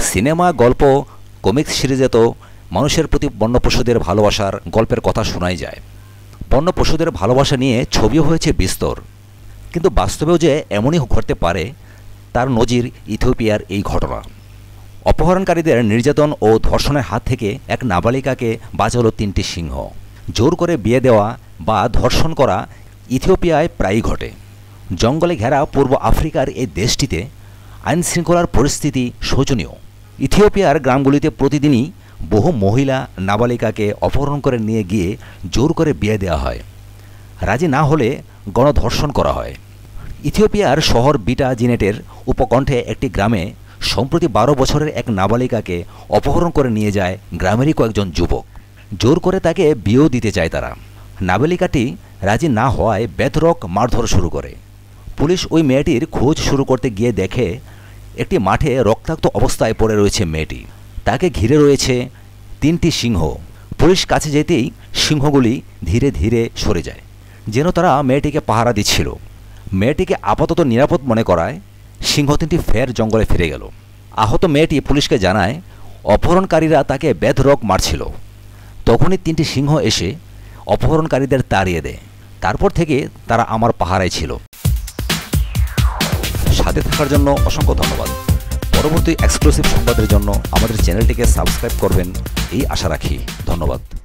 Cinema, গল্প comics সিরিজে তো মানুষের প্রতি বন্য পশুদের ভালোবাসার গল্পের কথা শোনাই যায়। বন্য পশুদের ভালোবাসা নিয়ে ছবিও হয়েছে বিস্তর। কিন্তু বাস্তবেও যে এমনই ঘটতে পারে, তার নজির ইথিওপিয়ার এই ঘটনা। অপহরণকারীদের নির্যাতন ও ধর্ষণের হাত থেকে এক নাবালিকাকে বাঁচালো তিনটি সিংহ। জোর করে বিয়ে দেওয়া বা ধর্ষণ করা ইথিওপিয়ায় প্রায়ই ঘটে। জঙ্গলে ঘেরা পূর্ব আফ্রিকার এই দেশটিতে আইন শৃঙ্খলার পরিস্থিতি শোচনীয়। ইথিওপিয়ার গ্রামগুলিতে প্রতিদিনই বহু মহিলা নাবালিকাকে অপহরণ করে নিয়ে গিয়ে জোর করে বিয়ে দেওয়া হয়। রাজি না হলে গণধর্ষণ করা হয়। ইথিওপিয়ার শহর বিটা জিনেটের উপকণ্ঠে একটি গ্রামে সম্প্রতি বারো বছরের এক নাবালিকাকে অপহরণ করে নিয়ে যায় গ্রামেরই কয়েকজন যুবক। জোর করে তাকে বিয়েও দিতে চায় তারা। নাবালিকাটি রাজি না হওয়ায় বেধরক মারধর শুরু করে। পুলিশ ওই মেয়েটির খোঁজ শুরু করতে গিয়ে দেখে একটি মাঠে রক্তাক্ত অবস্থায় পড়ে রয়েছে মেয়েটি। তাকে ঘিরে রয়েছে তিনটি সিংহ। পুলিশ কাছে যেতেই সিংহগুলি ধীরে ধীরে সরে যায়, যেন তারা মেয়েটিকে পাহারা দিচ্ছিল। মেয়েটিকে আপাতত নিরাপদ মনে করায় সিংহ তিনটি ফের জঙ্গলে ফিরে গেল। আহত মেয়েটি পুলিশকে জানায়, অপহরণকারীরা তাকে বেধরক মারছিল। তখনই তিনটি সিংহ এসে অপহরণকারীদের তাড়িয়ে দেয়। তারপর থেকে তারা আমার পাহারায় ছিল। সাথে থাকার জন্য অসংখ্য ধন্যবাদ। পরবর্তী এক্সক্লুসিভ সংবাদের জন্য আমাদের চ্যানেলটিকে সাবস্ক্রাইব করবেন, এই আশা রাখি। ধন্যবাদ।